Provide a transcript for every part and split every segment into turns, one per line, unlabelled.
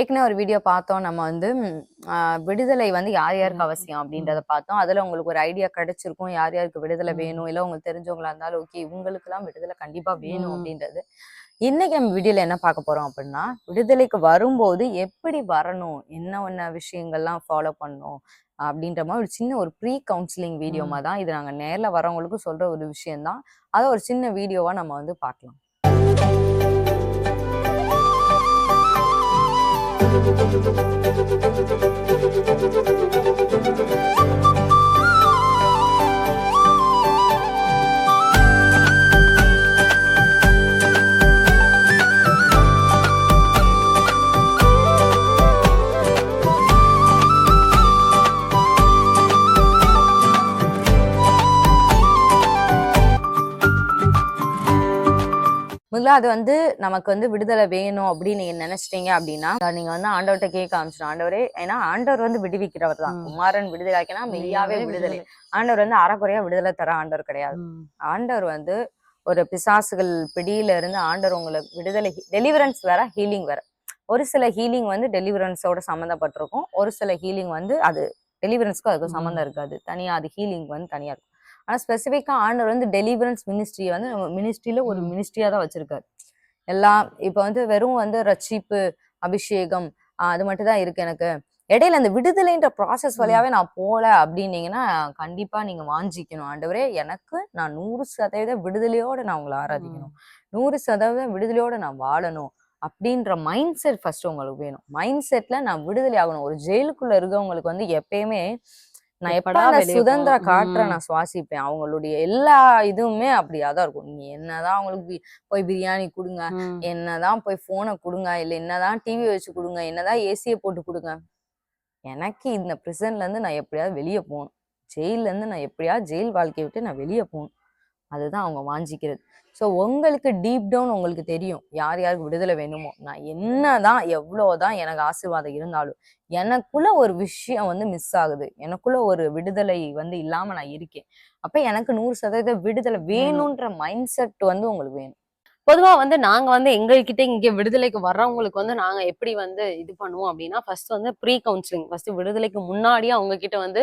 ஏற்கனவே ஒரு வீடியோ பார்த்தோம். நம்ம வந்து விடுதலை வந்து யார் யாருக்கு அவசியம் அப்படின்றத பார்த்தோம். அதுல உங்களுக்கு ஒரு ஐடியா கிடைச்சிருக்கும். யார் யாருக்கு விடுதலை. வேணும்? இல்ல உங்களுக்கு தெரிஞ்சவங்களா இருந்தாலும் ஓகே இவங்களுக்கு எல்லாம் விடுதலை கண்டிப்பா வேணும். அப்படின்றது. இன்னைக்கு நம்ம வீடியோல என்ன பார்க்க போறோம் அப்படின்னா விடுதலைக்கு வரும்போது எப்படி வரணும்? என்ன என்ன விஷயங்கள்லாம் ஃபாலோ பண்ணணும்? அப்படின்ற மாதிரி ஒரு சின்ன ஒரு ப்ரீ கவுன்சிலிங் வீடியோ
ம்.
மாதிரி தான் இது நாங்க நேர்ல வரவங்களுக்கு சொல்ற ஒரு விஷயம் தான் அதை ஒரு சின்ன வீடியோவா நம்ம வந்து பார்க்கலாம். Thank you. முதல்ல அது வந்து நமக்கு வந்து விடுதலை வேணும் அப்படின்னு நீங்க நினைச்சிட்டீங்க அப்படின்னா நீங்க வந்து ஆண்டவர்கிட்ட கேட்க ஆரம்பிச்சிடும் ஆண்டவரே ஏன்னா ஆண்டவர் வந்து விடுவிக்கிறவர் தான். குமாரன் விடுதலை ஆக்கினா மெய்யாவே விடுதலை. ஆண்டவர் வந்து அறக்குறையா விடுதலை தர ஆண்டவர் கிடையாது. ஆண்டவர் வந்து ஒரு பிசாசுகள் பிடியில இருந்து ஆண்டவர் உங்களுக்கு விடுதலை டெலிவரன்ஸ் வேற ஹீலிங் வேற. ஒரு சில ஹீலிங் வந்து டெலிவரன்ஸோட சம்மந்தப்பட்டிருக்கும். ஒரு சில ஹீலிங் வந்து அது டெலிவரன்ஸ்க்கும் அதுக்கும். சம்மந்தம் இருக்காது. தனியா அது ஹீலிங் வந்து தனியா இருக்கும். ஆனா ஸ்பெசிஃபிக்கா ஆண்டவர் வந்து டெலிவரன்ஸ் மினிஸ்ட்ரி வந்து மினிஸ்ட்ரியில ஒரு
ம்.
மினிஸ்ட்ரியா தான் வச்சிருக்காரு. எல்லாம் இப்ப வந்து வெறும் வந்து ரட்சிப்பு அபிஷேகம் அது மட்டும் தான் இருக்கு எனக்கு. இடையில அந்த விடுதலைன்ற ப்ராசஸ். வழியாவே நான் போல அப்படின்னீங்கன்னா கண்டிப்பா நீங்க வாஞ்சிக்கணும். ஆண்டவரே எனக்கு நான் நூறு சதவீத விடுதலையோட நான் உங்களை ஆராதிக்கணும். நூறு சதவீதம் விடுதலையோட நான் வாழணும் அப்படின்ற மைண்ட் செட் ஃபர்ஸ்ட் உங்களுக்கு வேணும். மைண்ட் செட்ல நான் விடுதலை ஆகணும். ஒரு ஜெயிலுக்குள்ள இருக்கவங்களுக்கு வந்து எப்பயுமே நான் எப்ப
எப்படா
சுதந்திர? காற்றை. நான் சுவாசிப்பேன் அவங்களுடைய எல்லா இதுவுமே அப்படியாதான் இருக்கும் நீங்க என்னதான் அவங்களுக்கு போய் பிரியாணி கொடுங்க. என்னதான் போய் போனை கொடுங்க இல்ல என்னதான் டிவி வச்சு கொடுங்க என்னதான் ஏசியை போட்டு கொடுங்க எனக்கு இந்த பிரிசன்ல இருந்து நான் எப்படியாவது வெளியே போகணும் ஜெயில்ல இருந்து நான் எப்படியாவது ஜெயில் வாழ்க்கையை விட்டு நான் வெளியே போகணும் அதுதான் அவங்க வாஞ்சிக்கிறது. ஸோ உங்களுக்கு டீப் டவுன் உங்களுக்கு தெரியும் யார் யாருக்கு விடுதலை வேணுமோ. நான் என்னதான் எவ்வளோதான் எனக்கு ஆசீர்வாதம் இருந்தாலும் எனக்குள்ள ஒரு விஷயம் வந்து மிஸ் ஆகுது. எனக்குள்ள ஒரு விடுதலை வந்து இல்லாம நான் இருக்கேன். அப்ப எனக்கு நூறு சதவீத விடுதலை வேணும்ன்ற மைண்ட் செட் வந்து உங்களுக்கு வேணும்.
பொதுவா வந்து நாங்க வந்து எங்ககிட்ட இங்க விடுதலைக்கு வர்றவங்களுக்கு வந்து நாங்க எப்படி வந்து இது பண்ணுவோம் அப்படின்னா ஃபர்ஸ்ட் வந்து ப்ரீ கவுன்சிலிங் ஃபர்ஸ்ட் விடுதலைக்கு முன்னாடியே அவங்க கிட்ட வந்து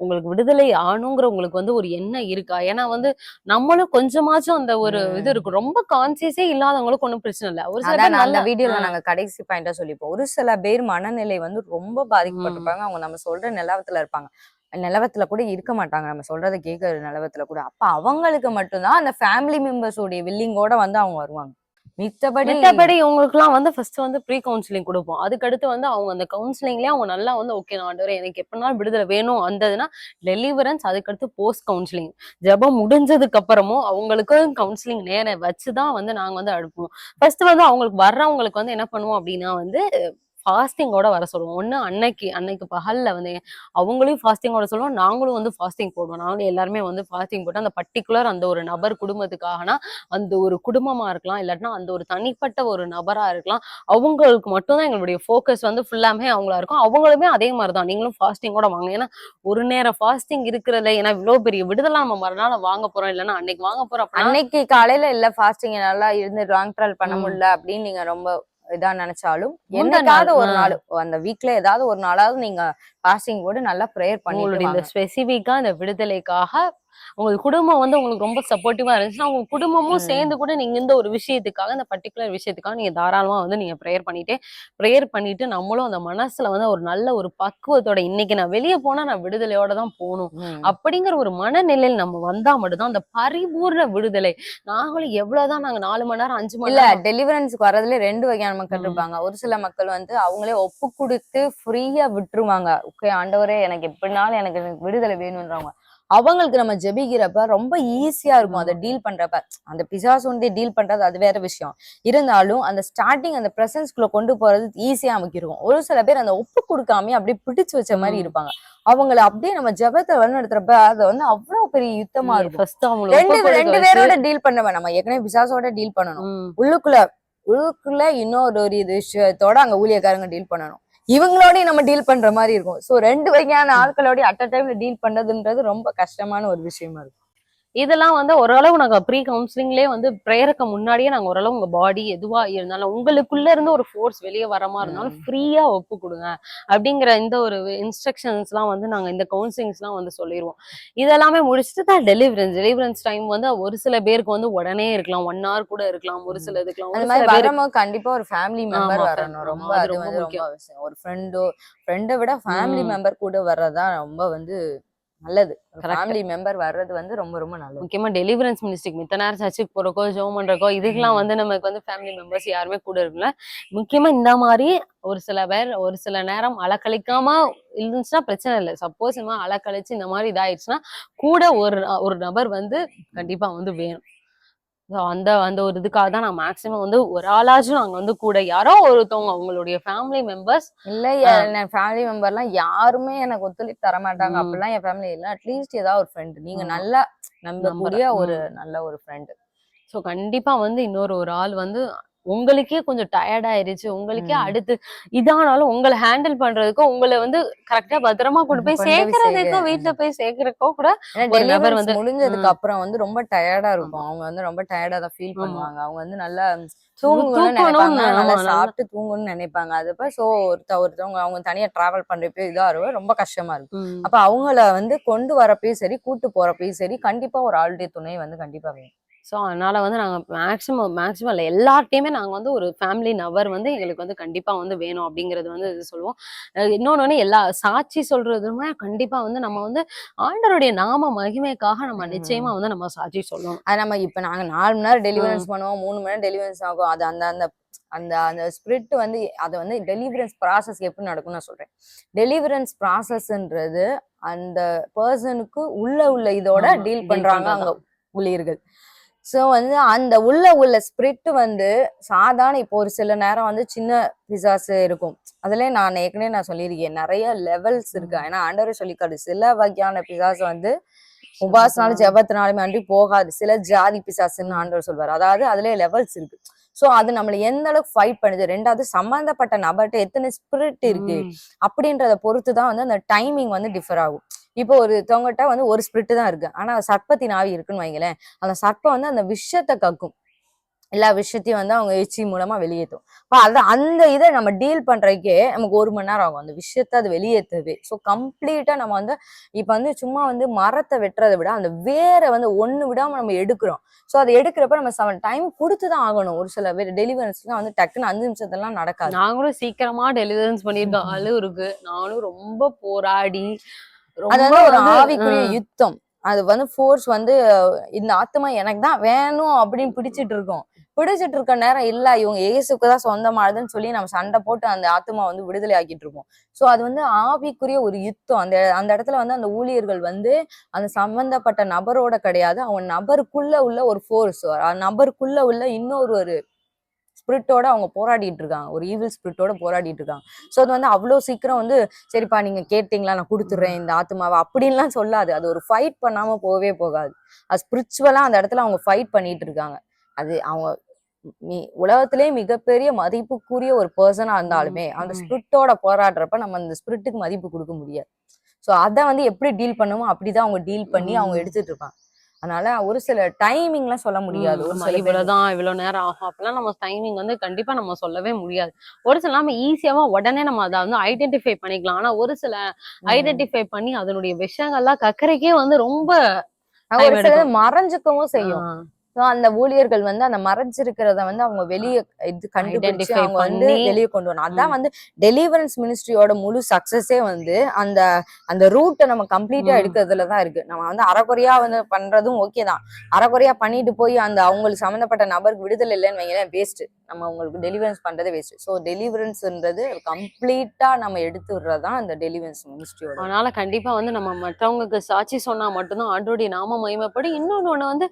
உங்களுக்கு விடுதலை ஆணுங்கிற உங்களுக்கு வந்து ஒரு எண்ணம் இருக்கா? ஏன்னா வந்து நம்மளும் கொஞ்சமாச்சும் அந்த ஒரு. இது இருக்கும் ரொம்ப கான்சியஸே இல்லாதவங்களுக்கு ஒன்றும் பிரச்சனை இல்லை. ஒரு சில
அந்த
நல்ல
வீடியோல. நாங்க கடைசி பாயிண்டா சொல்லிப்போம். ஒரு சில பேர் மனநிலை வந்து ரொம்ப பாதிக்கப்பட்டிருப்பாங்க. அவங்க நம்ம சொல்ற நிலவத்துல இருப்பாங்க. நிலவத்துல கூட இருக்க மாட்டாங்க. நம்ம சொல்றதை கேட்கற நிலவத்துல கூட. அப்ப அவங்களுக்கு மட்டும்தான் அந்த ஃபேமிலி மெம்பர்ஸ் உடைய வில்லிங்கோட வந்து அவங்க வருவாங்க. மித்தபடி
மத்தபடி இவங்களுக்குலாம் வந்து ஃபர்ஸ்ட் வந்து ப்ரீ கவுன்சிலிங் கொடுப்போம். அதுக்கடுத்து வந்து அவங்க அந்த கவுன்சிலிங்லயே அவங்க நல்லா வந்து ஓகே நான் ஆண்டவர் எனக்கு எப்படினாலும் விடுதலை வேணும். அந்ததுன்னா டெலிவரன்ஸ் அதுக்கடுத்து போஸ்ட் கவுன்சிலிங் ஜெபம் முடிஞ்சதுக்கு அப்புறமும் அவங்களுக்கும் கவுன்சிலிங் நேரம் வச்சுதான் வந்து நாங்க வந்து அனுப்புவோம். ஃபர்ஸ்ட் வந்து அவங்களுக்கு வர்றவங்களுக்கு வந்து என்ன பண்ணுவோம் அப்படின்னா வந்து ஃபாஸ்டிங்கோட வர சொல்லுவோம். ஒண்ணு அன்னைக்கு அன்னைக்கு பகல்ல வந்து அவங்களையும் ஃபாஸ்டிங்கோட சொல்லுவோம். நாங்களும் வந்து ஃபாஸ்டிங் போடுவோம். நாங்களும் எல்லாருமே வந்து ஃபாஸ்டிங் போட்டு அந்த பர்டிகுலர் அந்த ஒரு நபர் குடும்பத்துக்காகனா அந்த ஒரு குடும்பமா இருக்கலாம். இல்லாட்டினா அந்த ஒரு தனிப்பட்ட ஒரு நபரா இருக்கலாம். அவங்களுக்கு மட்டும்தான் எங்களுடைய ஃபோக்கஸ் வந்து ஃபுல்லாமே அவங்களா இருக்கும். அவங்களுமே அதே மாதிரி தான் நீங்களும் ஃபாஸ்டிங்கோட வாங்க. ஏன்னா ஒரு நேரம் ஃபாஸ்டிங் இருக்கிறதுல ஏன்னா இவ்வளவு பெரிய விடுதலை நம்ம மறுநாள் வாங்க போறோம். இல்லைன்னா அன்னைக்கு வாங்க போறோம் அப்படின்னா
அன்னைக்கு காலையில இல்ல ஃபாஸ்டிங் நல்லா இருந்து லாங் ட்ராவல் பண்ண. முடியல அப்படின்னு நீங்க ரொம்ப இதா நினைச்சாலும் என்னைக்காவது ஒரு. நாள் அந்த வீக்ல ஏதாவது ஒரு நாளாவது நீங்க போட்டு நல்லா ப்ரேயர்
உங்களுடைய
பண்ணிட்டு
இந்த. ஸ்பெசிபிக்கா இந்த விடுதலைக்காக உங்களுக்கு குடும்பம் வந்து உங்களுக்கு ரொம்ப சப்போர்ட்டிவா இருந்துச்சுன்னா உங்க குடும்பமும். சேர்ந்து கூட நீங்க இந்த ஒரு விஷயத்துக்காக இந்த பர்டிகுலர் விஷயத்துக்காக நீங்க தாராளமா வந்து நீங்க ப்ரேயர் பண்ணிட்டு ப்ரேயர் பண்ணிட்டு நம்மளும் அந்த மனசுல வந்து ஒரு நல்ல ஒரு பக்குவத்தோட இன்னைக்கு நான் வெளியே போனா நான் விடுதலையோட தான் போகணும். அப்படிங்கிற ஒரு மனநிலையில் நம்ம வந்தா மட்டும்தான் அந்த பரிபூர்ண விடுதலை நாங்களும் எவ்வளவுதான் நாங்க நாலு மணி நேரம் அஞ்சு மணி
இல்ல டெலிவரன்ஸ்க்கு வரதுல ரெண்டு வகையான மக்கள். இருப்பாங்க ஒரு சில மக்கள் வந்து அவங்களே ஒப்பு கொடுத்து ஃப்ரீயா விட்டுருவாங்க ஓகே ஆண்டவரே எனக்கு எப்படினாலும் எனக்கு விடுதலை வேணும்ன்றவங்க. அவங்களுக்கு நம்ம ஜெபிக்கிறப்ப ரொம்ப ஈஸியா இருக்கும் அதை டீல் பண்றப்ப. அந்த பிசாஸ் வந்து டீல் பண்றது அது வேற விஷயம். இருந்தாலும் அந்த ஸ்டார்டிங் அந்த பிரசன்ஸ்குள்ள கொண்டு போறது ஈஸியா இருக்கும் ஒரு சில பேர் அந்த ஒப்பு கொடுக்காம அப்படியே பிடிச்சு வச்ச மாதிரி. இருப்பாங்க. அவங்கள அப்படியே நம்ம ஜெபத்தை வழிநடத்துறப்ப அது வந்து அவ்வளவு பெரிய யுத்தமா இருக்கும். ரெண்டு ரெண்டு பேரோட டீல் பண்ண நம்ம ஏற்கனவே பிசாசோட டீல் பண்ணணும். உள்ளுக்குள்ள உள்ளுக்குள்ள இன்னொரு ஒரு இது விஷயத்தோட அங்க ஊழியக்காரங்க டீல் பண்ணணும். இவங்களோடய நம்ம டீல் பண்ற மாதிரி இருக்கும். சோ ரெண்டு வகையான ஆட்களோடய அட் அ டைம்ல டீல் பண்றதுன்றது ரொம்ப கஷ்டமான ஒரு விஷயமா இருக்கும்.
இதெல்லாம் வந்து ஓரளவு நாங்க ப்ரீ கவுன்சிலிங்லேயே வந்து ப்ரேயருக்கு முன்னாடியே நாங்க ஓரளவு உங்க பாடி எதுவா இருந்தாலும் உங்களுக்குள்ள இருந்து ஒரு ஃபோர்ஸ் வெளியே வர மாதிரி இருந்தாலும். ஃப்ரீயா ஒப்பு கொடுங்க அப்படிங்கிற இந்த ஒரு இன்ஸ்ட்ரக்ஷன்ஸ் எல்லாம் வந்து நாங்க இந்த கவுன்சிலிங்ஸ் எல்லாம் வந்து சொல்லிடுவோம் இதெல்லாமே முடிச்சுட்டு தான் டெலிவரன்ஸ் டெலிவரன்ஸ் டைம் வந்து ஒரு சில பேருக்கு வந்து உடனே இருக்கலாம் ஒன் hour கூட இருக்கலாம் ஒரு. சில இதுக்கெல்லாம்
மாதிரி வரும்போது கண்டிப்பா ஒரு ஃபேமிலி மெம்பர் வரணும் ரொம்ப
அது ரொம்ப முக்கியம்.
ஒரு ஃப்ரெண்டோ ஃப்ரெண்டை விட ஃபேமிலி. மெம்பர் கூட வர்றதா ரொம்ப வந்து நல்லது. ஃபேமிலி மெம்பர் வர்றது வந்து ரொம்ப ரொம்ப நல்லது.
முக்கியமா டெலிவரன்ஸ் மினிஸ்ட்ரிக்கு மித்த நேரம் சர்ச்சுக்கு போறக்கோ ஜோம் பண்றக்கோ இதுக்கெல்லாம். வந்து நமக்கு வந்து ஃபேமிலி மெம்பர்ஸ் யாருமே கூட இருக்குல்ல முக்கியமா இந்த மாதிரி ஒரு சில பேர் ஒரு சில நேரம் அலக்கழிக்காம இருந்துச்சுன்னா பிரச்சனை இல்லை. சப்போஸ் மாதிரி அலக்கழிச்சு இந்த மாதிரி இதாயிடுச்சுன்னா கூட ஒரு ஒரு நபர் வந்து கண்டிப்பா வந்து வேணும். So அந்த அந்த ஒரு இதுக்காக தான் நான் மேக்ஸிமம் வந்து ஒரு ஆளாச்சும் நாங்க வந்து கூட யாரோ ஒருத்தவங்க அவங்களுடைய ஃபேமிலி மெம்பர்ஸ்
இல்ல. என் ஃபேமிலி மெம்பர்லாம் யாருமே எனக்கு ஒத்துழைப்பு தர மாட்டாங்க. அப்படிலாம் என் ஃபேமிலி இல்ல அட்லீஸ்ட் ஏதாவது ஒரு ஃப்ரெண்ட் நீங்க
ஆமா.
நல்லா நம்பக்கூடிய. ஒரு. நல்ல ஒரு ஃப்ரெண்ட்
ஸோ கண்டிப்பா வந்து இன்னொரு ஒரு ஆள் வந்து உங்களுக்கே கொஞ்சம் டயர்ட் ஆயிருச்சு உங்களுக்கே. அடுத்து இதானாலும் உங்களை ஹேண்டில் பண்றதுக்கோ உங்களை வந்து கரெக்டா பத்திரமா கொண்டு போய்
கொண்டு போய்
சேர்க்கறதுக்கோ
சேர்க்க.
வீட்டுல போய் சேர்க்கறக்கோ கூட ஒரு நபர் வந்து-
முடிஞ்சதுக்கு. அப்புறம் வந்து ரொம்ப டயர்டா இருக்கும் அவங்க வந்து ரொம்ப டயர்டா தான் ஃபீல். பண்ணுவாங்க அவங்க வந்து நல்லா சாப்பிட்டு தூங்கணும்னு நினைப்பாங்க அதுப்ப சோ ஒருத்த ஒருத்தவங்க அவங்க தனியா டிராவல் பண்றப்ப இதா இருக்கும் ரொம்ப கஷ்டமா இருக்கும். அப்ப அவங்கள வந்து கொண்டு வரப்பயும் சரி கூட்டு போறப்பயும் சரி கண்டிப்பா ஒரு ஆளுடைய துணை வந்து கண்டிப்பா வேணும்
ஸோ அதனால வந்து நாங்க மேக்ஸிமம் மேக்ஸிமம் இல்லை எல்லார்ட்டையுமே நாங்க வந்து ஒரு ஃபேமிலி நபர் வந்து எங்களுக்கு வந்து கண்டிப்பா வந்து வேணும் அப்படிங்கறது வந்து இது சொல்லுவோம். அஹ் இன்னொன்னு வந்து எல்லா சாட்சி சொல்றதுமே கண்டிப்பா வந்து நம்ம வந்து ஆண்டவருடைய நாம மகிமைக்காக நம்ம
ம்.
நிச்சயமா வந்து நம்ம சாட்சி சொல்லணும்.
அது நம்ம இப்ப நாங்க நாலு மணி நேரம் டெலிவரன்ஸ் பண்ணுவோம் மூணு மணி நேரம் டெலிவரன்ஸ் ஆகும். அது அந்த அந்த அந்த அந்த ஸ்பிரிட் வந்து அது வந்து டெலிவரன்ஸ் ப்ராசஸ் எப்படி நடக்கும்னு நான் சொல்றேன். டெலிவரன்ஸ் ப்ராசஸ்ன்றது அந்த பர்சனுக்கு உள்ள உள்ள இதோட டீல் பண்றாங்க
பண்றதா.
அங்க ஊழியர்கள். சோ வந்து அந்த உள்ள உள்ள ஸ்பிரிட் வந்து சாதாரண இப்போ ஒரு சில நேரம் வந்து சின்ன பிசாசு இருக்கும். அதுல நான் ஏற்கனவே நான் சொல்லியிருக்கேன். நிறைய லெவல்ஸ் இருக்கு. ஏன்னா ஆண்டவரே சொல்லிக்காடு சில வகையான பிசாசு வந்து உபாசனாலும் ஜெபத்தினாலுமே அன்றி போகாது. சில ஜாதி பிசாசுன்னு ஆண்டவர் சொல்வார். அதாவது அதுல லெவல்ஸ் இருக்கு. சோ அது நம்மள எந்த அளவுக்கு ஃபைட் பண்ணுது? ரெண்டாவது சம்பந்தப்பட்ட நபர்கிட்ட எத்தனை ஸ்பிரிட் இருக்கு. அப்படின்றத பொறுத்து தான் வந்து அந்த டைமிங் வந்து டிஃபர் ஆகும். இப்போ ஒருத்தவங்ககிட்ட வந்து ஒரு ஸ்பிரிட் தான் இருக்கு. ஆனா சர்ப்பத்தின் ஆவி இருக்குன்னு வைங்களேன். அந்த சர்ப்பம் வந்து அந்த விஷயத்தை கக்கும். எல்லா விஷயத்தையும் வந்து அவங்க எச்சி மூலமா வெளியேற்றும் அப்ப அது அந்த இதை நம்ம டீல் பண்றதுக்கே நமக்கு ஒரு மணி நேரம் ஆகும். அந்த விஷயத்த அது வெளியேற்றுவே ஸோ கம்ப்ளீட்டா நம்ம வந்து இப்ப வந்து சும்மா வந்து மரத்தை வெட்டுறதை விட அந்த வேரை வந்து ஒண்ணு விடாம நம்ம எடுக்கிறோம். ஸோ அதை எடுக்கிறப்ப நம்ம செவன் டைம் கொடுத்து தான் ஆகணும். ஒரு சில பேர் டெலிவரன்ஸ்லாம் வந்து டக்குன்னு அஞ்சு நிமிஷத்துலாம் நடக்காது.
நாங்களும் சீக்கிரமா டெலிவரன்ஸ் பண்ணிருக்க ஆளு இருக்கு நானும் ரொம்ப போராடி
அது வந்து ஒரு ஆவிக்குரிய யுத்தம். அது வந்து ஃபோர்ஸ் வந்து இந்த ஆத்மா எனக்கு தான் வேணும் அப்படின்னு பிடிச்சிட்டு இருக்கோம். பிடிச்சிட்டு இருக்க நேரம் இல்ல. இவங்க இயேசுக்கு தான் சொந்தமானதுன்னு சொல்லி நம்ம சண்டை போட்டு அந்த ஆத்மா வந்து விடுதலை ஆக்கிட்டு இருக்கோம் சோ அது வந்து ஆவிக்குரிய ஒரு யுத்தம். அந்த அந்த இடத்துல வந்து அந்த ஊழியர்கள் வந்து அந்த சம்பந்தப்பட்ட நபரோட கிடையாது. அவன் நபருக்குள்ள உள்ள ஒரு ஃபோர்ஸ் நபருக்குள்ள உள்ள இன்னொரு ஒரு ஸ்பிரிட்டோட அவங்க போராடிட்டு இருக்காங்க ஒரு ஈவில் ஸ்பிரிட்டோட போராடிட்டு இருக்காங்க ஸோ அது வந்து அவ்வளோ சீக்கிரம் வந்து சரிப்பா நீங்க கேட்டீங்களா? நான் கொடுத்துட்றேன் இந்த ஆத்மாவை அப்படின்லாம் சொல்லாது. அது ஒரு ஃபைட் பண்ணாம போகவே போகாது. அது ஸ்பிரிச்சுவலா அந்த இடத்துல அவங்க ஃபைட் பண்ணிட்டு இருக்காங்க அது அவங்க மி- உலகத்திலே மிகப்பெரிய மதிப்புக்குரிய ஒரு பர்சனா இருந்தாலுமே அந்த. ஸ்பிரிட்டோட போராடுறப்ப நம்ம அந்த ஸ்பிரிட்டுக்கு மதிப்பு கொடுக்க முடியாது. ஸோ அதை வந்து எப்படி டீல் பண்ணுமோ அப்படிதான் அவங்க டீல் பண்ணி அவங்க. எடுத்துட்டு இருப்பாங்க. அதனால ஒரு சில டைமிங்லாம் சொல்ல முடியாது. ஒரு சில
இவ்வளவுதான் இவ்வளவு நேரம் ஆகும். அப்பெல்லாம் நம்ம டைமிங் வந்து கண்டிப்பா நம்ம சொல்லவே முடியாது. ஒரு சில நம்ம ஈஸியாவா உடனே நம்ம அதை வந்து ஐடென்டிஃபை பண்ணிக்கலாம். ஆனா ஒரு சில. ஐடென்டிஃபை பண்ணி அதனுடைய விஷயங்கள்லாம் கக்கறைக்கே வந்து ரொம்ப
ஒரு. மறைஞ்சுக்கவும் செய்யும். So, அந்த ஊழியர்கள் வந்து அந்த மறைஞ்சிருக்கிறத வந்து அவங்க வெளியே இது கண்டுபிடிச்சு அவங்க வந்து வெளியே கொண்டு வரணும். அதான் வந்து டெலிவரன்ஸ் மினிஸ்ட்ரியோட முழு சக்சஸே வந்து அந்த அந்த ரூட்டை நம்ம கம்ப்ளீட்டா. எடுக்கிறதுல தான் இருக்கு. நம்ம வந்து அறகுறையா வந்து பண்றதும் ஓகே தான். அறகுறையா பண்ணிட்டு போய் அந்த அவங்களுக்கு சம்மந்தப்பட்ட நபருக்கு விடுதலை இல்லைன்னு வைங்களேன் வேஸ்ட் நம்ம அவங்களுக்கு டெலிவரன்ஸ் பண்றதே வேஸ்ட் ஸோ டெலிவரன்ஸ்ன்றது கம்ப்ளீட்டா நம்ம எடுத்து விடுறதுதான் அந்த டெலிவரன்ஸ் மினிஸ்ட்ரியோட
அதனால கண்டிப்பா வந்து நம்ம மற்றவங்களுக்கு சாட்சி சொன்னா மட்டும்தான் ஆண்டோடைய நாம மகிமைப்படி இன்னொன்னு ஒண்ணு வந்து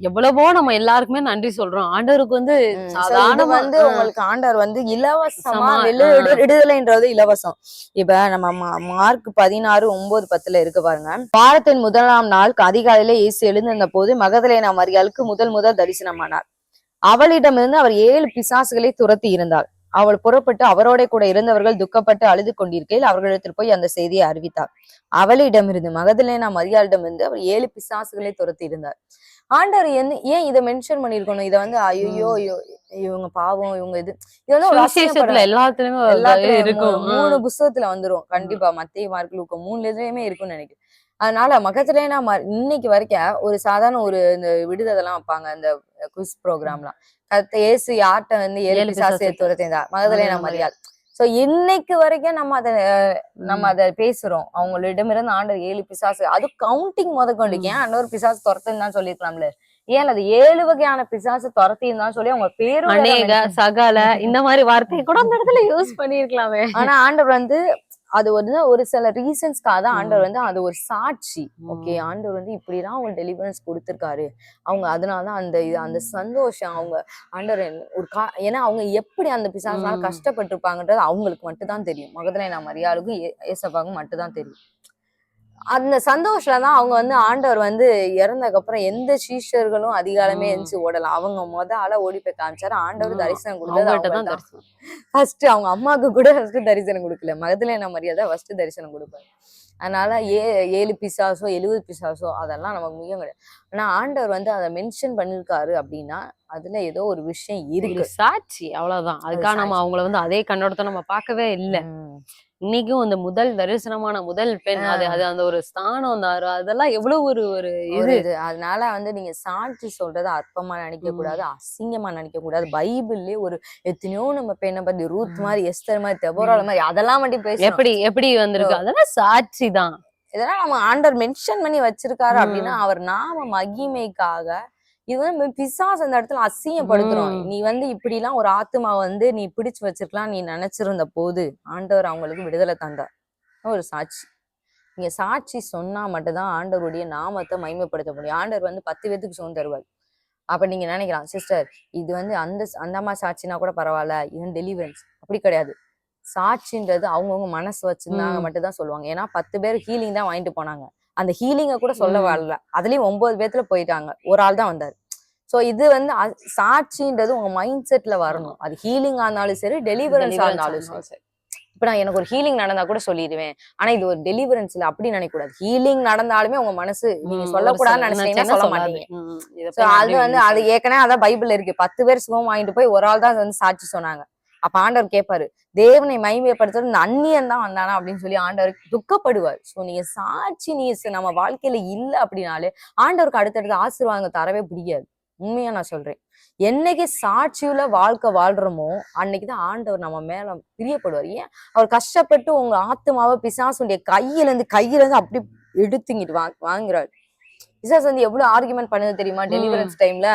எவ்வளவோ நம்ம எல்லாருக்குமே நன்றி சொல்றோம். ஆண்டவருக்கு வந்து சாதாரணமா
வந்து உங்களுக்கு ஆண்டவர் வந்து இலவசமா
சமா,
வெளி
ஆ.
விடு- விடுதலைன்றது இலவசம். இப்ப நம்ம மார்க் பதினாறு ஒன்பது பத்துல இருக்கு பாருங்க. வாரத்தின் முதலாம் நாள் அதிகாலையில இயேசு எழுந்திருந்த போது மகதலேனா மரியாளுக்கு முதல் முதல் தரிசனமானார். அவளிடமிருந்து அவர் ஏழு பிசாசுகளை துரத்தி இருந்தார். அவள் புறப்பட்டு அவரோட கூட இருந்தவர்கள் துக்கப்பட்டு அழுது கொண்டிருக்கையில் அவர்களிடத்தில் போய் அந்த செய்தியை அறிவித்தார். அவளிடமிருந்து மகதலேனா மரியாளிடமிருந்து அவர் ஏழு பிசாசுகளை துரத்தி இருந்தார். ஆண்டவர் என்ன ஏன் இதை மென்ஷன் பண்ணிருக்கணும் இதை வந்து ஐயோ இவங்க பாவம் இவங்க இது. இது வந்து ஒரு
எல்லாத்துலயுமே
எல்லாத்துலயும் மூணு புஸ்தகத்துல வந்துரும். கண்டிப்பா. மத்திய மார்க் லூக்கா மூணுல இதுலயுமே இருக்கும்னு நினைக்கிறேன். அதனால மகத்திலே நான் இன்னைக்கு வரைக்கும் ஒரு சாதாரண ஒரு இந்த விடுதலாம் வைப்பாங்க இந்த குவிஸ் ப்ரோக்ராம்லாம் கத்த ஏசு யார்கிட்ட வந்து ஏழு
பிசாசு.
துரத்தேந்தா மகதலேனா
மகதலேனா
மரியாள் சோ இன்னைக்கு வரைக்கும் நம்ம அதை நம்ம அதை பேசுறோம். அவங்களிடமிருந்து ஆண்டவர் ஏழு பிசாசு அது கவுண்டிங் முத கொண்டு.
ம்.
ஏன் ஆண்டவர் பிசாசு துரத்துன்னு தான் சொல்லிருக்கலாம்ல ஏன் அது ஏழு வகையான பிசாசு துரத்தின்னு தான் சொல்லி அவங்க mention
சகல இந்த மாதிரி வார்த்தையை கூட அந்த இடத்துல யூஸ் பண்ணிருக்கலாமே
ஆனா ஆண்டவர் வந்து அது வந்து ஒரு சில ரீசன்ஸ்க்காக தான் ஆண்டவர் வந்து அது ஒரு சாட்சி. ஓகே. ஆண்டவர் வந்து இப்படிதான் அவங்க டெலிவரன்ஸ் கொடுத்திருக்காரு. அவங்க அதனாலதான் அந்த இது அந்த சந்தோஷம் அவங்க ஆண்டவர் ஒரு கா ஏன்னா அவங்க எப்படி அந்த பிசாசால
ம்.
கஷ்டப்பட்டிருப்பாங்கன்றது அவங்களுக்கு மட்டும் தான் தெரியும். மகதலை நான் மரியாளுக்கும் ஏசப்பாக்கும் மட்டும் தான் தெரியும். அந்த சந்தோஷத்துல தான் அவங்க வந்து ஆண்டவர் வந்து இறந்ததுக்கு அப்புறம் எந்த சீஷர்களும் அதிகாலமே. எந்திச்சு ஓடலாம் அவங்க முத ஆளா ஓடி போய் காமிச்சாரு. ஆண்டவர். தரிசனம் கொடுத்தது ஃபர்ஸ்ட் அவங்க அம்மாவுக்கு கூட ஃபர்ஸ்ட் தரிசனம் கொடுக்கல. மகத்துல மரியாதை? ஃபர்ஸ்ட் தரிசனம் கொடுப்பாரு. அதனால ஏ ஏழு பிசாசோ எழுபது பிசாசோ அதெல்லாம் நமக்கு முக்கியம் கிடையாது. ஆனா ஆண்டவர் வந்து அதை மென்ஷன் பண்ணிருக்காரு அப்படின்னா அதுல ஏதோ ஒரு விஷயம் இருக்கு.
சாட்சி அவ்வளவுதான். அதுக்காக நம்ம. அவங்கள வந்து அதே கண்ணோட்டத்தை நம்ம பார்க்கவே இல்ல. இன்னைக்கும் அந்த முதல் தரிசனமான முதல் பெண் அது. அது அந்த ஒரு ஸ்தானம் அரு- அதெல்லாம் எவ்வளவு ஒரு ஒரு இது
அதனால வந்து நீங்க சாட்சி சொல்றத அற்பமா நினைக்க. கூடாது அசிங்கமா நினைக்க கூடாது பைபிள்லயே ஒரு எத்தனையோ நம்ம பெண்ணை பத்தி ரூத். மாதிரி எஸ்தர் மாதிரி தெபோரால மாதிரி அதெல்லாம் மட்டும் பேச
எப்படி எப்படி வந்திருக்கு அதெல்லாம் சாட்சி தான்
இதெல்லாம் நம்ம ஆண்டவர் மென்ஷன் பண்ணி வச்சிருக்காரு. அப்படின்னா அவர் நாம மகிமைக்காக இது வந்து பிசாஸ் அந்த இடத்துல அசிங்கப்படுத்துறோம்.
ம்.
நீ வந்து இப்படி எல்லாம் ஒரு ஆத்துமா வந்து நீ பிடிச்சு வச்சிருக்கலாம் நீ நினைச்சிருந்த போது ஆண்டவர் அவங்களுக்கு விடுதலை தந்தார். ஒரு சாட்சி. நீங்க சாட்சி சொன்னா மட்டும்தான் ஆண்டவருடைய நாமத்தை மகிமைப்படுத்த முடியும். ஆண்டவர் வந்து பத்து பேத்துக்கு சுகம் தருவார். அப்ப நீங்க நினைக்கலாம் சிஸ்டர் இது வந்து அந்த அந்த அம்மா சாட்சினா கூட பரவாயில்ல இது டெலிவரன்ஸ் அப்படி கிடையாது. சாட்சின்றது அவங்கவுங்க மனசு வச்சிருந்தாங்க. மட்டும் தான் சொல்லுவாங்க. ஏன்னா பத்து பேர் ஹீலிங் தான் வாங்கிட்டு போனாங்க. அந்த ஹீலிங்கை கூட சொல்ல. வரல. அதுலயும் ஒன்பது பேத்துல போயிட்டாங்க. ஒரு ஆள் தான் வந்தாரு. சோ இது வந்து சாட்சின்றது உங்க மைண்ட் செட்ல வரணும். அது ஹீலிங் ஆனாலும் சரி டெலிவரன்ஸ் ஆனாலும் சரி. இப்ப நான் எனக்கு ஒரு ஹீலிங் நடந்தா கூட சொல்லிடுவேன். ஆனா இது ஒரு டெலிவரன்ஸ்ல அப்படி நினைக்க கூடாது ஹீலிங் நடந்தாலுமே உங்க மனசு நீங்க சொல்லக்கூடாதுன்னு நினைச்சீங்கன்னா சொல்ல. மாட்டீங்க. அது வந்து அது ஏற்கனவே அதான் பைபிள்ல இருக்கு. பத்து பேர் சுகம் வாங்கிட்டு போய் ஒரு ஆள் தான் வந்து சாட்சி சொன்னாங்க. அப்ப ஆண்டவர் கேட்பாரு தேவனை மைமையப்படுத்துறது இந்த அந்நியன் தான் வந்தானா? அப்படின்னு சொல்லி ஆண்டவர் துக்கப்படுவார். சோ நீங்க சாட்சி நீ நம்ம வாழ்க்கையில இல்ல அப்படின்னாலே ஆண்டவருக்கு அடுத்தடுத்து ஆசீர்வாதங்க தரவே பிடிக்காது. உண்மையா நான் சொல்றேன். என்னைக்கு சாட்சியுள்ள வாழ்க்கை வாழ்றோமோ அன்னைக்குதான் ஆண்டவர் நம்ம மேல பிரியப்படுவார். ஏன்? அவர் கஷ்டப்பட்டு உங்க ஆத்மாவை பிசாசுடைய கையில இருந்து கையில இருந்து அப்படி எடுத்துங்கிட்டு வாங்க வாங்குறாரு. பிசாஸ் வந்து எவ்வளவு ஆர்குமெண்ட் பண்ணுது தெரியுமா? டெலிவரன்ஸ் டைம்ல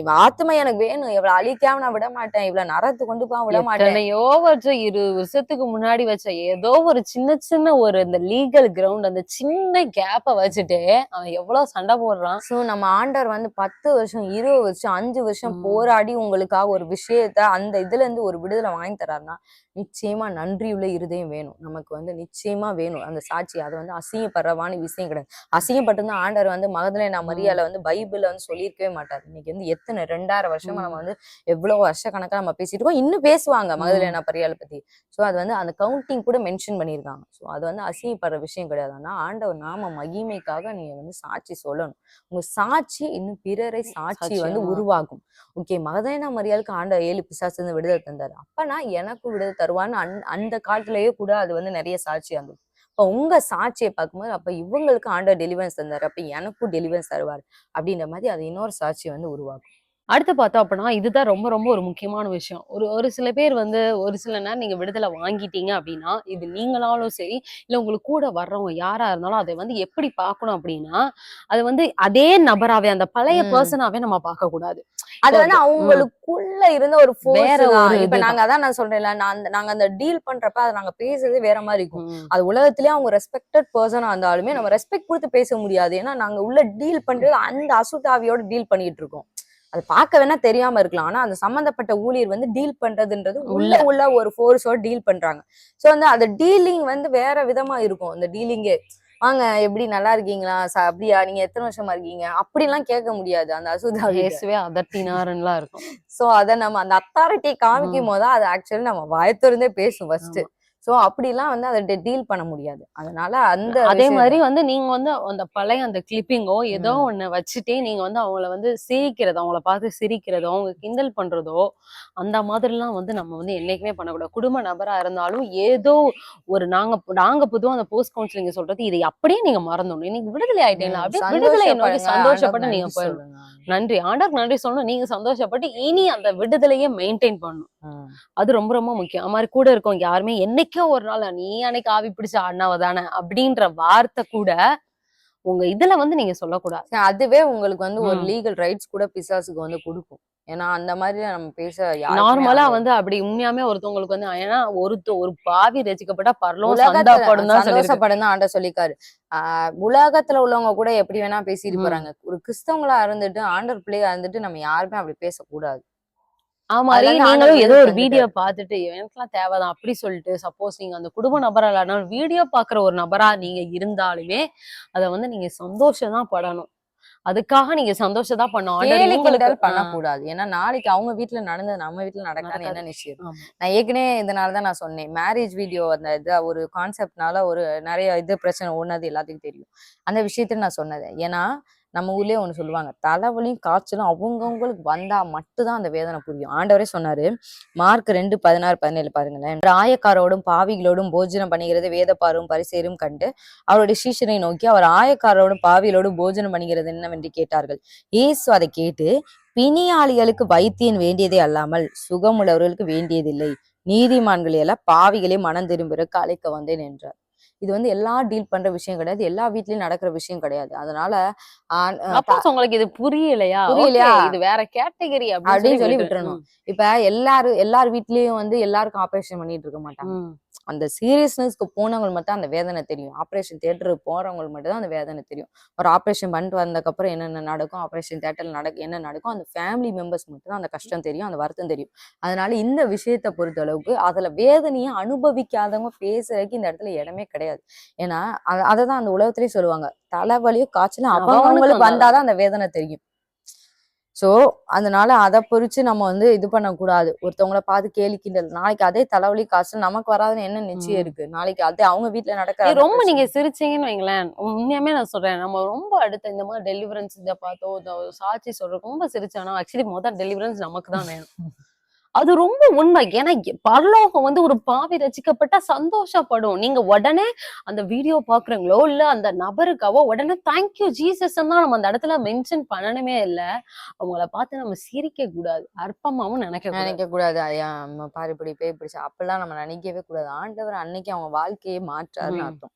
இவ ஆத்மா எனக்கு வேணும். இவளை அழிக்காம நான் விட மாட்டேன். இவளை நரத்து கொண்டு போக விட மாட்டேன்.
வருஷம் இரு வருஷத்துக்கு முன்னாடி வச்ச ஏதோ ஒரு சின்ன சின்ன ஒரு இந்த லீகல் கிரவுண்ட் அந்த சின்ன கேப்ப வச்சுட்டு அவன் எவ்வளவு சண்டை போடுறான்.
சோ நம்ம ஆண்டவர் வந்து பத்து வருஷம் இருபது வருஷம் அஞ்சு வருஷம். போராடி உங்களுக்காக ஒரு விஷயத்த அந்த இதுல இருந்து ஒரு விடுதலை வாங்கி தராருன்னா நிச்சயமா நன்றியுள்ள இருதயம் வேணும். நமக்கு வந்து நிச்சயமா வேணும். அந்த சாட்சி அது வந்து அசிங்கப்படுறவான விஷயம் கிடையாது. அசிங்கப்பட்டிருந்தா ஆண்டவர் வந்து மகதலே நான் மரியாதை வந்து பைபிள்ல வந்து சொல்லியிருக்கவே மாட்டார். இன்னைக்கு வந்து எத்தனை ரெண்டாயிரம் வருஷமா. நம்ம வந்து எவ்வளவு வருஷ கணக்கா நம்ம பேசிட்டு இருக்கோம். இன்னும் பேசுவாங்க மகதலே நான் பரியாலை பத்தி. சோ அது வந்து அந்த கவுண்டிங் கூட மென்ஷன் பண்ணியிருக்காங்க. சோ அது வந்து அசிங்கப்படுற விஷயம் கிடையாது. ஆனா ஆண்டவர் நாம மகிமைக்காக நீங்க வந்து சாட்சி சொல்லணும். உங்க சாட்சி இன்னும் பிறரை சாட்சி வந்து. உருவாகும் ஓகே மகதேனா மரியாளுக்கு ஆண்டவர் ஏழு பிசாசு விடுதலை தந்தாரு. அப்பனா எனக்கும் விடுதலை தருவான்னு அந் அந்த காலத்திலேயே கூட அது வந்து நிறைய சாட்சியா இருந்தது அப்ப உங்க சாட்சியை பார்க்கும்போது அப்ப இவங்களுக்கு ஆண்டவர் டெலிவரன்ஸ் தந்தார் அப்ப எனக்கும் டெலிவரன்ஸ் தருவார் அப்படின்ற மாதிரி அது இன்னொரு சாட்சியை வந்து உருவாக்கும்.
அடுத்து பார்த்தோம் அப்படின்னா இதுதான் ரொம்ப ரொம்ப ஒரு முக்கியமான விஷயம் ஒரு ஒரு சில பேர் வந்து ஒரு சில நேரம் நீங்க விடுதலை வாங்கிட்டீங்க அப்படின்னா இது நீங்களாலும் சரி இல்ல உங்களுக்கு கூட வர்றவங்க யாரா இருந்தாலும் அதை வந்து எப்படி பார்க்கணும் அப்படின்னா அது வந்து அதே நபராவே அந்த பழைய. பர்சனாவே நம்ம பார்க்க கூடாது
அது வந்து. அவங்களுக்குள்ள இருந்த ஒரு
வேற ஒரு
இப்ப. நாங்க அதான் நான் சொல்றேன்ல நான் அந்த- நாங்க அந்த டீல் பண்றப்ப அதை நாங்க பேசுறதே வேற மாதிரி இருக்கும். அது உலகத்திலேயே அவங்க ரெஸ்பெக்டட் பர்சனா இருந்தாலுமே நம்ம ரெஸ்பெக்ட் கொடுத்து பேச முடியாது ஏன்னா நாங்க உள்ள டீல் பண்றது அந்த அசுத்தாவியோட டீல் பண்ணிட்டு இருக்கோம் அது பார்க்க வேணா தெரியாம இருக்கலாம். ஆனா அந்த சம்பந்தப்பட்ட ஊழியர் வந்து டீல் பண்றதுன்றது உள்ள உள்ள. ஒரு ஃபோர்ஸோட டீல் பண்றாங்க. சோ வந்து அந்த டீலிங் வந்து வேற விதமா இருக்கும். அந்த டீலிங்கே வாங்க எப்படி நல்லா இருக்கீங்களா? அப்படியா? நீங்க எத்தனை வருஷமா இருக்கீங்க? அப்படிலாம் கேட்க முடியாது அந்த அசுதா
இயேசுவே அதட்டினாருன்னுலாம் இருக்கும்.
சோ அத நம்ம அந்த அத்தாரிட்டி காமிக்கும் போது அது ஆக்சுவலி நம்ம வாயத்திருந்தே பேசும் ஃபர்ஸ்ட் சோ அப்படிலாம் வந்து அதை டீல் பண்ண முடியாது. அதனால அந்த
அதே மாதிரி வந்து நீங்க வந்து அந்த பழைய அந்த கிளிப்பிங்கோ ஏதோ. ஒண்ணு வச்சுட்டே நீங்க வந்து அவங்கள வந்து சிரிக்கிறது அவங்கள பார்த்து சிரிக்கிறதோ அவங்க கிண்டல் பண்றதோ அந்த மாதிரிலாம் வந்து நம்ம வந்து என்னைக்குமே பண்ணக்கூடாது. குடும்ப நபரா இருந்தாலும் ஏதோ ஒரு நாங்க நாங்க பொதுவா அந்த போஸ்ட் கவுன்சிலிங் சொல்றது இதை அப்படியே நீங்க மறந்துடணும். இன்னைக்கு விடுதலை ஆயிட்டீங்களா? அப்படியே விடுதலை நோக்கி சந்தோஷப்பட்டு நீங்க
நன்றி
போயிடணும். நன்றி. ஆண்டவருக்கு நன்றி சொல்லணும். நீங்க சந்தோஷப்பட்டு இனி அந்த விடுதலையை மெயின்டைன் பண்ணணும். அது ரொம்ப ரொம்ப முக்கியம். அது மாதிரி கூட இருக்கவங்க யாருமே என்னைக்கோ ஒரு நாள் நீ அன்னைக்கு ஆவி பிடிச்ச ஆடினவ தானே அப்படின்ற வார்த்தை கூட உங்க இதுல வந்து நீங்க சொல்லக்கூடாது
அதுவே உங்களுக்கு வந்து ஒரு. லீகல் ரைட்ஸ் கூட பிசாசுக்கு வந்து கொடுக்கும் ஏன்னா அந்த மாதிரி நம்ம பேச
நார்மலா. வந்து அப்படி உண்மையாமே ஒருத்தவங்களுக்கு வந்து ஏன்னா ஒருத்த ஒரு பாவி ரசிக்கப்பட்டா தான்
ஆண்ட சொல்லிக்காரு ஆஹ் உலகத்துல உள்ளவங்க கூட எப்படி வேணா பேசிட்டு. போறாங்க ஒரு கிறிஸ்தவங்களா இருந்துட்டு ஆண்டர் பிள்ளையா இருந்துட்டு நம்ம யாருமே அப்படி பேசக்கூடாது இருந்து
நீங்களும் ஏதோ ஒரு. வீடியோ பார்த்துட்டு எனக்குலாம் தேவைதான் அப்படி சொல்லிட்டு சப்போஸ் நீங்க அந்த குடும்ப நபரா இல்லாட்டாலும் வீடியோ பாக்குற ஒரு நபரா நீங்க இருந்தாலுமே அத வந்து நீங்க சந்தோஷம் தான் படணும். அதுக்காக நீங்க
கிண்டல்
ஆ,
பண்ணக்கூடாது. ஏன்னா நாளைக்கு அவங்க வீட்ல நடந்தது நம்ம வீட்ல நடக்காது. என்ன நிச்சயம்?
ஆமா.
நான் ஏற்கனவே இதனாலதான் நான் சொன்னேன். மேரேஜ் வீடியோ அந்த இது ஒரு கான்செப்ட்னால ஒரு நிறைய இது பிரச்சனை ஒண்ணது எல்லாத்துக்கும் தெரியும். அந்த விஷயத்துல நான் சொன்னது. ஏன்னா நம்ம ஊர்லயே ஒண்ணு சொல்லுவாங்க. தலைவலியும் காய்ச்சலும் அவங்கவுங்களுக்கு வந்தா மட்டும்தான் அந்த வேதனை புரியும். ஆண்டவரே சொன்னாரு மார்க் ரெண்டு பதினாறு பதினேழு பாருங்களேன். ஆயக்காரோடும் பாவிகளோடும் போஜனம் பண்ணுகிறது வேதப்பாரும் பரிசேரும் கண்டு அவருடைய சீஷனை நோக்கி அவர் ஆயக்காரோடும் பாவிகளோடும் போஜனம் பண்ணுகிறது என்னவென்று கேட்டார்கள். இயேசு அதை கேட்டு பிணியாளிகளுக்கு வைத்தியன் வேண்டியதே அல்லாமல் சுகமுள்ளவர்களுக்கு வேண்டியதில்லை. நீதிமான்களை எல்லாம் பாவிகளே மனம் திரும்புறதுக்கு அழைக்க வந்தேன் என்றார். இது வந்து எல்லா டீல் பண்ற விஷயம் கிடையாது. எல்லா வீட்லயும் நடக்கிற விஷயம் கிடையாது. அதனால
உங்களுக்கு இது புரியலையா?
புரியலையா?
இது வேற கேட்டகரி
அப்படின்னு சொல்லி விட்டுறணும். இப்ப எல்லாரும் எல்லார் வீட்லயும் வந்து எல்லாருக்கும் ஆபரேஷன் பண்ணிட்டு இருக்க மாட்டாங்க. அந்த சீரியஸ்னஸ்க்கு போனவங்க மட்டும் அந்த வேதனை தெரியும். ஆப்ரேஷன் தியேட்டருக்கு போறவங்களுக்கு மட்டும் தான் அந்த வேதனை தெரியும். ஒரு ஆப்ரேஷன் பண்ணிட்டு வந்ததுக்கப்புறம் என்னென்ன நடக்கும் ஆப்ரேஷன் தியேட்டர்ல நடக்கும் என்ன நடக்கும் அந்த ஃபேமிலி மெம்பர்ஸ் மட்டும் தான் அந்த கஷ்டம் தெரியும் அந்த வருத்தம் தெரியும். அதனால இந்த விஷயத்தை பொறுத்த அளவுக்கு அதுல வேதனையை அனுபவிக்காதவங்க பேசுறதுக்கு இந்த இடத்துல இடமே கிடையாது. ஏன்னா அத- அததான் அந்த உலகத்திலேயே சொல்லுவாங்க. தலைவலியும் காய்ச்சலும் அவங்களுக்கு.
வந்தாதான்
அந்த வேதனை தெரியும். சோ அதனால அதை பொறிச்சு நம்ம வந்து இது பண்ணக்கூடாது. ஒருத்தவங்கள பார்த்து கேலி கிண்டல். நாளைக்கு அதே தலைவலி காய்ச்சல் நமக்கு வராதுன்னு என்ன நிச்சயம். இருக்கு? நாளைக்கு அதே அவங்க வீட்ல நடக்கிற
ரொம்ப. நீங்க சிரிச்சீங்கன்னு வைங்களேன். உண்மையாமே நான் சொல்றேன். நம்ம ரொம்ப அடுத்த இந்த மாதிரி டெலிவரன்ஸ் இதை பார்த்தோ சாட்சி சொல்றோம். ரொம்ப சிரிச்சானா. ஆக்சுவலி முதல் டெலிவரன்ஸ் நமக்கு தான் வேணும். அது ரொம்ப உண்மை. ஏன்னா பரலோகம் வந்து ஒரு பாவி ரசிக்கப்பட்டா சந்தோஷப்படும். நீங்க உடனே அந்த வீடியோ பாக்குறீங்களோ இல்ல அந்த நபருக்காவோ உடனே தேங்க்யூ ஜீசஸ் தான் நம்ம அந்த இடத்துல மென்ஷன் பண்ணணுமே இல்ல. அவங்கள பார்த்து நம்ம சிரிக்க கூடாது. அற்பமாவும் நினைக்க
நினைக்க கூடாது. பாரு இப்படி பேய் பிடிச்சா. அப்பெல்லாம் நம்ம நினைக்கவே கூடாது. ஆண்டவர் அன்னைக்கு அவங்க வாழ்க்கையே மாற்றாருன்னு
ம்.
அர்த்தம்.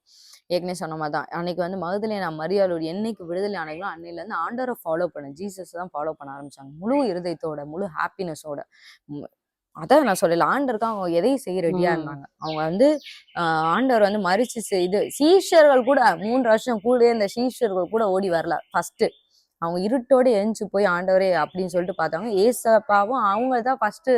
ஏற்கனவே சொன்ன மாதிரி தான். அன்னைக்கு வந்து மகதிலே நான் மரியாதை என்னைக்கு விடுதலை ஆனாங்களோ அன்னையில இருந்து ஆண்டவரை ஃபாலோ பண்ண ஜீசஸ் தான் ஃபாலோ பண்ண ஆரம்பிச்சாங்க. முழு இருதயத்தோட முழு ஹாப்பினஸோட அதான் நான் சொல்லல. ஆண்டருக்கு அவங்க எதையும் செய்ய ரெடியா. இருந்தாங்க. அவங்க வந்து ஆஹ் ஆண்டவர் வந்து மறிச்சு செய்து சீஷர்கள் கூட மூன்று வருஷம் கூட இந்த சீஷர்கள் கூட ஓடி வரல. ஃபர்ஸ்ட் அவங்க இருட்டோட எரிஞ்சு போய் ஆண்டவரே அப்படின்னு சொல்லிட்டு பார்த்தாங்க. ஏசப்பாவும் அவங்க தான் ஃபர்ஸ்ட்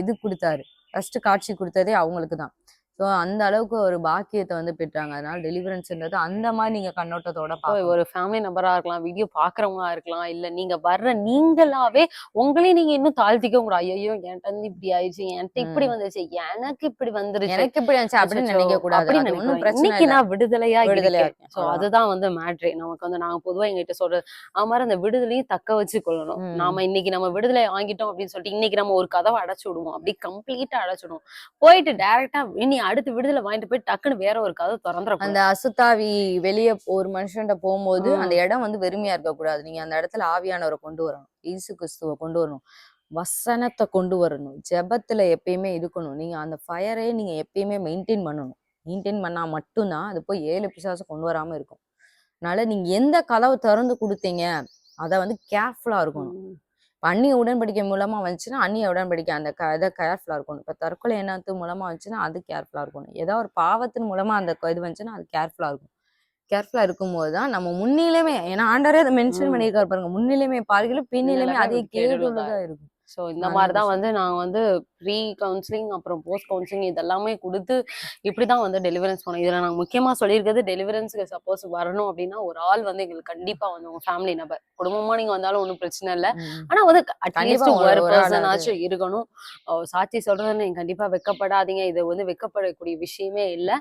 இது கொடுத்தாரு. ஃபர்ஸ்ட் காட்சி கொடுத்ததே அவங்களுக்கு தான். ஸோ அந்த அளவுக்கு ஒரு பாக்கியத்தை வந்து பெற்றாங்க. அதனால டெலிவரன்ஸ்ன்றது அந்த மாதிரி நீங்க கண்ணோட்டத்தோட.
ஒரு ஃபேமிலி நம்பரா இருக்கலாம் வீடியோ பாக்குறவங்களா இருக்கலாம் இல்ல நீங்க வர்ற நீங்களாவே உங்களே நீங்க இன்னும் தாழ்த்திக்க கூடாது ஐயோ என்கிட்ட வந்து இப்படி ஆயிடுச்சு என்கிட்ட இப்படி
ம்.
வந்துச்சு எனக்கு இப்படி வந்துருச்சு.
எனக்கு இப்படி இருந்துச்சு அப்படின்னு நினைக்க கூடாது.
இன்னைக்கு நான் விடுதலையா
விடுதலையா அவ்வளவுதான்.
அதுதான் வந்து மேட்ரே நமக்கு வந்து நாங்க பொதுவா எங்ககிட்ட சொல்றது அது மாதிரி அந்த விடுதலையும் தக்க வச்சு கொள்ளணும். நாம இன்னைக்கு நம்ம விடுதலை வாங்கிட்டோம் அப்படின்னு சொல்லிட்டு இன்னைக்கு நம்ம ஒரு கதவை அடைச்சு விடுவோம். அப்படி கம்ப்ளீட்டா அடைச்சிடுவோம் போயிட்டு டைரக்டா இனி அடுத்து விடுதலை வாங்கிட்டு போய் டக்குன்னு வேற ஒரு கதவை திறந்துட
அந்த அசுத்தாவி வெளியே ஒரு மனுஷன்ட்ட போகும்போது. அந்த இடம் வந்து வெறுமையா இருக்க கூடாது. நீங்க அந்த இடத்துல ஆவியானவரை கொண்டு வரணும். இயேசு கிறிஸ்துவ கொண்டு வரணும். வசனத்தை கொண்டு வரணும். ஜெபத்துல எப்பயுமே இருக்கணும். நீங்க அந்த ஃபயரே நீங்க எப்பயுமே மெயின்டைன் பண்ணணும். மெயின்டைன் பண்ணா மட்டும்தான் அது போய் ஏழு பிசாசு கொண்டு வராம இருக்கும். அதனால நீங்க எந்த கதவை திறந்து கொடுத்தீங்க அதை வந்து கேர்ஃபுல்லா இருக்கணும். இப்ப அந்நிய உடன்படிக்கை மூலமா வந்துச்சுன்னா அந்நிய உடன்படிக்கை அந்த க இதை கேர்ஃபுல்லா இருக்கணும். இப்ப தற்கொலை எண்ணத்து மூலமா வந்துச்சுன்னா அது கேர்ஃபுல்லா இருக்கணும். ஏதோ ஒரு பாவத்தின் மூலமா அந்த இது வந்துச்சுன்னா அது கேர்ஃபுல்லா இருக்கும். கேர்ஃபுல்லா இருக்கும்போது தான் நம்ம முன்னிலையுமே ஏன்னா ஆண்டரே அதை மென்ஷன். பண்ணியிருக்காரு பாருங்க. முன்னிலைமை பாருங்களும் பின்னிலைமை
பின்னிலைமை
அதே
கேடுள்ளதா
கேடுள்ளதா இருக்கும்.
சோ இந்த மாதிரிதான்
விஷயம்.
வந்து நாங்க வந்து ப்ரீ கவுன்சிலிங் அப்புறம் போஸ்ட் கவுன்சிலிங் இதெல்லாமே கொடுத்து இப்படிதான் வந்து டெலிவரன்ஸ் பண்ணோம். இதுல நாங்க முக்கியமா சொல்லியிருக்கிறது டெலிவரன்ஸ்க்கு சப்போஸ் வரணும் அப்படின்னா ஒரு ஆள் வந்து எங்களுக்கு கண்டிப்பா வந்து உங்க ஃபேமிலி நபர் குடும்பமா நீங்க வந்தாலும் ஒன்றும் பிரச்சனை இல்லை.
ம்.
ஆனா வந்து அட்லீஸ்ட்
ஒரு- ஆளாவது.
பர்சனாச்சும் இருக்கணும். சாட்சி சொல்றது நீங்க கண்டிப்பா வெக்கப்படாதீங்க. இது வந்து வெக்கப்படக்கூடிய விஷயமே இல்ல.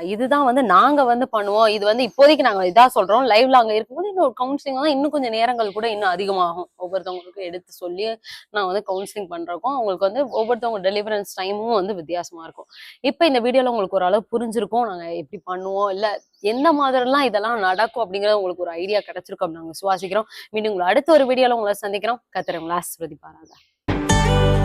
இதுதான் வந்து நாங்க வந்து பண்ணுவோம். இது வந்து இப்போதைக்கு நாங்க இதா சொல்றோம். லைவ்ல அங்க இருக்கும்போது இன்னும் கவுன்சிலிங் தான் இன்னும் கொஞ்சம் நேரங்கள் கூட இன்னும் அதிகமாகும். ஒவ்வொருத்தவங்களுக்கும் எடுத்து சொல்லி நான் வந்து கவுன்சிலிங் பண்றோம் அவங்களுக்கு வந்து ஒவ்வொருத்தவங்க டெலிவரன்ஸ் டைமும் வந்து வித்தியாசமா இருக்கும். இப்போ இந்த வீடியோல உங்களுக்கு ஒரு அளவு புரிஞ்சிருக்கும். நாங்க எப்படி பண்ணுவோம்? இல்ல எந்த மாதிரிலாம் இதெல்லாம் நடக்கும் அப்படிங்கறது உங்களுக்கு ஒரு ஐடியா கிடைச்சிருக்கும் நாங்க சுவாசிக்கிறோம் மீண்டும் உங்களை அடுத்த ஒரு வீடியோல உங்களை சந்திக்கிறோம். கத்துறவங்களா ஸ்ருதி பாராங்க